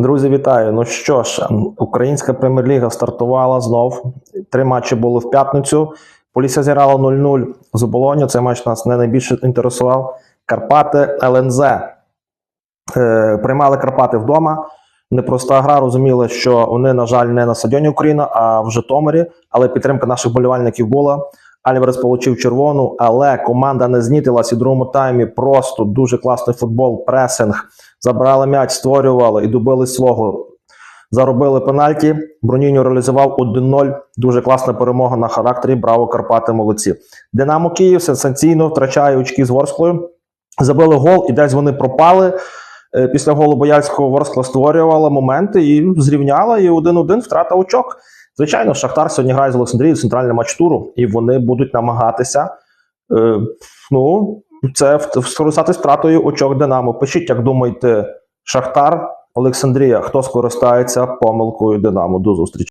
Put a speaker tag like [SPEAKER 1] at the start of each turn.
[SPEAKER 1] Друзі, вітаю. Ну що ж, українська прем'єр-ліга стартувала знов. Три матчі були в п'ятницю. Полісся зіграла 0-0 з оболоню. Цей матч нас не найбільше інтересував. Карпати ЛНЗ. Е, приймали Карпати вдома. Непроста гра. Розуміли, що вони, на жаль, не на стадіоні Україна, а в Житомирі. Але підтримка наших болівальників була. Альварес отримав червону, але команда не знітилась і другому таймі. Просто дуже класний футбол, пресинг. Забрали м'яч, створювали і добили свого. Заробили пенальті. Броніньо реалізував 1-0. Дуже класна перемога на характері. Браво, Карпати, молодці. Динамо Київ сенсаційно втрачає очки з Ворсклою. Забили гол, і десь вони пропали. Е, Після голу Бояльського Ворскла створювала моменти і зрівняла. І 1-1 втрата очок. Звичайно, Шахтар сьогодні грає з Олександрією центральний матч туру, і вони будуть намагатися. Е, ну, це скористатись втратою очок Динамо. Пишіть, як думаєте, Шахтар, Олександрія, хто скористається помилкою Динамо. До зустрічі.